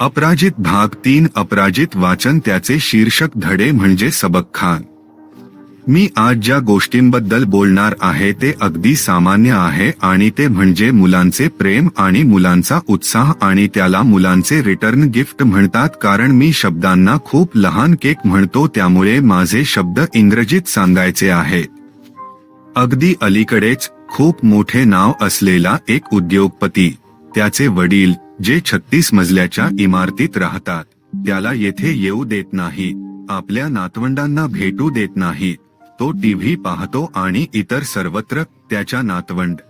अपराजित भाग तीन अपराजित वाचन त्याचे शीर्षक धडे म्हणजे सबक खान. मी आज ज्या गोष्टींबद्दल बोलणार आहे ते अगदी सामान्य आहे आणि ते म्हणजे मुलांचे प्रेम आणि मुलांचा उत्साह आणि त्याला मुलांचे रिटर्न गिफ्ट म्हणतात कारण मी शब्दांना खूप लहान केक म्हणतो त्यामुळे माझे शब्द इंग्रजीत सांगायचे आहे. अगदी अलीकडेच खूप मोठे नाव असलेला एक उद्योगपती त्याचे वडील जे छत्तीस मजल्याच्या इमारतीत राहतात त्याला येथे येऊ देत नाही आपल्या नातवंडांना भेटू देत नाही तो टीव्ही पाहतो आणि इतर सर्वत्र त्याच्या नातवंड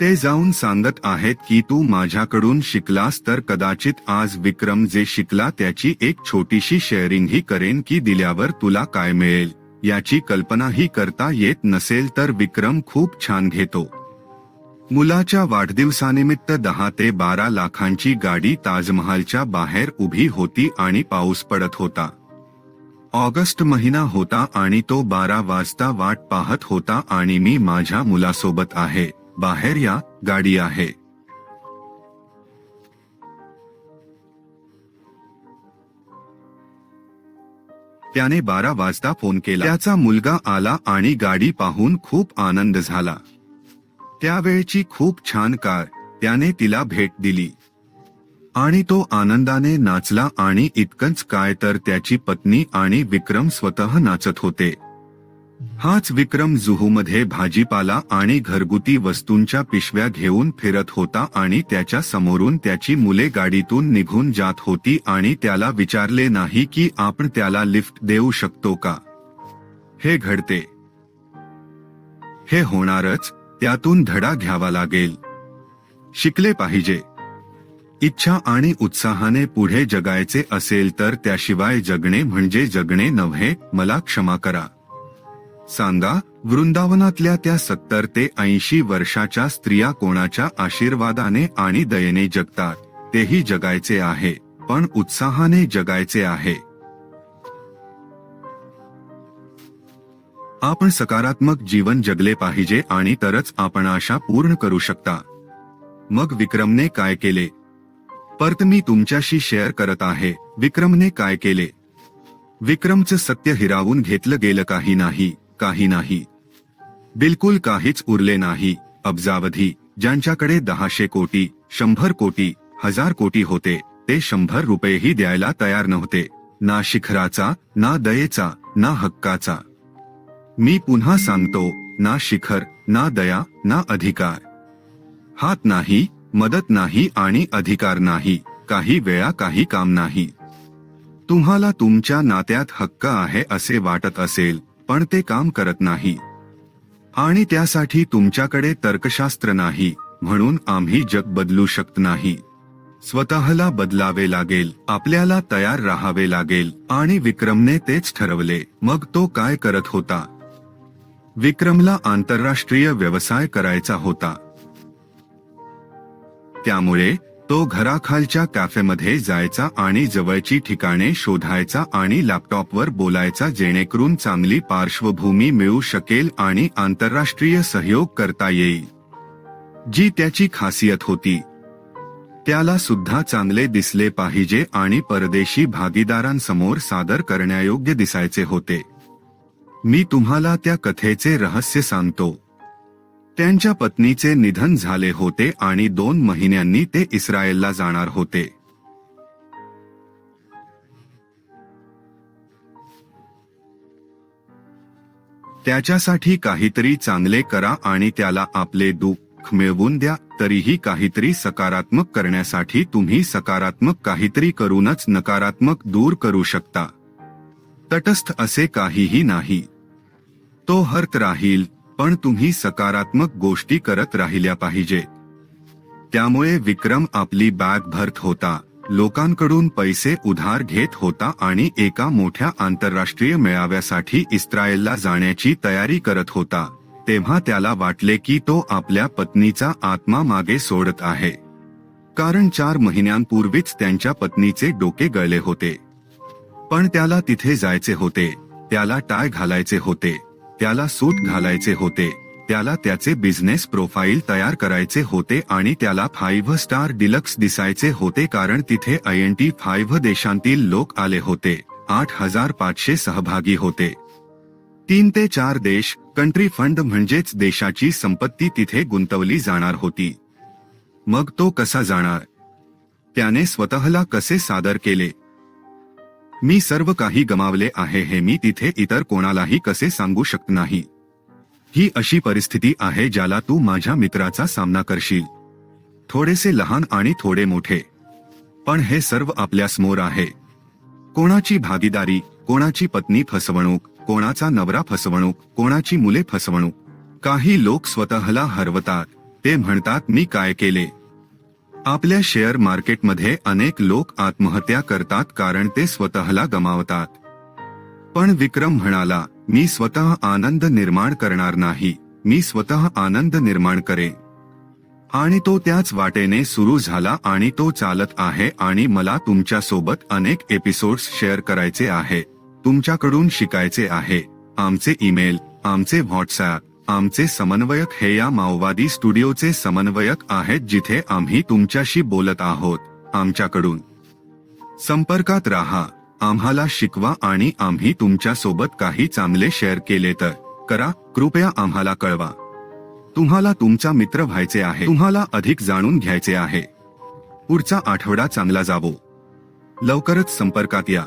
ते जाऊन सांगत आहेत की तू माझ्याकडून शिकलास तर कदाचित आज विक्रम जे शिकला त्याची एक छोटीशी शेअरिंग ही करेन की दिल्यावर तुला काय मिळेल. याची कल्पनाही करता येत नसेल तर विक्रम खूप छान घेतो. मुलाच्या वाढदिवसानिमित्त दहा ते बारा लाखांची गाडी ताजमहालच्या बाहेर उभी होती आणि पाऊस पडत होता. ऑगस्ट महिना होता आणि तो बारा वाजता वाट पाहत होता आणि मी माझ्या मुलासोबत आहे. बाहेर या गाडी आहे. त्याने बारा वाजता फोन केला. त्याचा मुलगा आला आणि गाडी पाहून खूप आनंद झाला. त्यावेळची खूप छान कार त्याने तिला भेट दिली. आणि तो आनंदाने नाचला आणि इतकंच काय तर त्याची पत्नी आणि विक्रम स्वतः नाचत होते. हाच विक्रम जुहूमध्ये भाजीपाला आणि घरगुती वस्तूंच्या पिशव्या घेऊन फिरत होता आणि त्याच्या समोरून त्याची मुले गाडीतून निघून जात होती आणि त्याला विचारले नाही की आपण त्याला लिफ्ट देऊ शकतो का? हे घडते. हे होणारच त्यातून धडा घ्यावा लागेल. शिकले पाहिजे. इच्छा आणि उत्साहाने पुढे जगायचे असेल तर त्याशिवाय जगणे म्हणजे जगणे नव्हे मला क्षमा करा. सांगा वृंदावनातल्या त्या सत्तर ते ऐंशी वर्षाच्या स्त्रिया कोणाच्या आशीर्वादाने आणि दयेने जगतात तेही जगायचे आहे पण उत्साहाने जगायचे आहे. आपण सकारात्मक जीवन जगले पाहिजे आणि तरच आपण आशा पूर्ण करू शकता. मग विक्रमने काय केले? परत मी तुमच्याशी शेअर करत आहे विक्रमने काय केले? विक्रमचं सत्य हिरावून घेतलं गेलं काही नाही. काही नाही. बिलकुल काहीच उरले नाही. अब्जावधी ज्यांच्याकडे दहाशे कोटी शंभर कोटी हजार कोटी होते ते शंभर रुपयेही द्यायला तयार नव्हते. ना शिखराचा ना दयेचा ना हक्काचा. मी पुन्हा सांगतो ना शिखर ना दया ना अधिकार. हात नाही मदत नाही आणि अधिकार नाही काही वेळा काही काम नाही. तुम्हाला तुमच्या नात्यात हक्क आहे असे वाटत असेल पण ते काम करत नाही. आणि त्यासाठी तुमच्याकडे तर्कशास्त्र नाही म्हणून आम्ही जग बदलू शकत नाही. स्वतःला बदलावे लागेल आपल्याला तयार राहावे लागेल आणि विक्रमने तेच ठरवले मग तो काय करत होता? विक्रमला आंतरराष्ट्रीय व्यवसाय करायचा होता. त्यामुळे तो घराखालच्या कॅफेमध्ये जायचा आणि जवळची ठिकाणे शोधायचा आणि लॅपटॉपवर बोलायचा जेणेकरून चांगली पार्श्वभूमी मिळू शकेल आणि आंतरराष्ट्रीय सहयोग करता येईल. जी त्याची खासियत होती. त्याला सुद्धा चांगले दिसले पाहिजे आणि परदेशी भागीदारांसमोर सादर करण्यायोग्य दिसायचे होते. मी तुम्हाला त्या कथेचे रहस्य सांगतो. त्यांच्या पत्नीचे निधन झाले होते आणि दोन महिन्यांनी ते इस्रायलला जाणार होते. त्याच्यासाठी काहीतरी चांगले करा आणि त्याला आपले दुःख मिळवून द्या तरीही काहीतरी सकारात्मक करण्यासाठी तुम्ही सकारात्मक काहीतरी करूनच नकारात्मक दूर करू शकता. तटस्थ असे काहीही नाही. तो हर्त राहील पण तुम्ही सकारात्मक गोष्टी करत राहिल्या पाहिजे. त्यामुळे विक्रम आपली बॅग भरत होता. लोकांकडून पैसे उधार घेत होता आणि एका मोठ्या आंतरराष्ट्रीय मेळाव्यासाठी इस्रायलला जाण्याची तयारी करत होता. तेव्हा त्याला वाटले की तो आपल्या पत्नीचा आत्मा मागे सोडत आहे. कारण चार महिन्यांपूर्वीच त्यांच्या पत्नीचे डोके गळले होते. पण त्याला तिथे जायचे होते. त्याला टाय घालायचे होते. त्याला सूट घालायचे होते. त्याला त्याचे बिझनेस प्रोफाईल तयार करायचे होते आणि त्याला फाईव्ह स्टार डिलक्स दिसायचे होते कारण तिथे टी फाईव्ह देशांतील लोक आले होते. आठ हजार पाचशे सहभागी होते. तीन ते चार देश कंट्री फंड म्हणजेच देशाची संपत्ती तिथे गुंतवली जाणार होती. मग तो कसा जाणार? त्याने स्वतःला कसे सादर केले? मी सर्व काही गमावले आहे हे मी तिथे इतर कोणालाही कसे सांगू शकत नाही. ही अशी परिस्थिती आहे ज्याला तू माझ्या मित्राचा सामना करशील. थोडेसे लहान आणि थोडे मोठे. पण हे सर्व आपल्यासमोर आहे. कोणाची भागीदारी कोणाची पत्नी फसवणूक कोणाचा नवरा फसवणूक कोणाची मुले फसवणूक. काही लोक स्वतःला हरवतात. ते म्हणतात मी काय केले? आपल्या शेअर मार्केटमध्ये अनेक लोक आत्महत्या करतात कारण ते स्वतःला गमावतात. पण विक्रम म्हणाला मी स्वतः आनंद निर्माण करणार नाही. मी स्वतः आनंद निर्माण करे आणि तो त्याच वाटेने सुरू झाला आणि तो चालत आहे आणि मला तुमच्यासोबत अनेक एपिसोड्स शेअर करायचे आहे. तुमच्याकडून शिकायचे आहे. आमचे ईमेल आमचे व्हॉट्सॲप आमचे समन्वयक हे या माओवादी स्टुडिओचे समन्वयक आहेत जिथे आम्ही तुमच्याशी बोलत आहोत. आमच्याकडून संपर्कात राहा. आम्हाला शिकवा आणि आम्ही तुमच्यासोबत काही चांगले शेअर केले तर करा. कृपया आम्हाला कळवा. तुम्हाला तुमचा मित्र व्हायचे आहे. तुम्हाला अधिक जाणून घ्यायचे आहे. पुढचा आठवडा चांगला जावो. लवकरच संपर्कात या.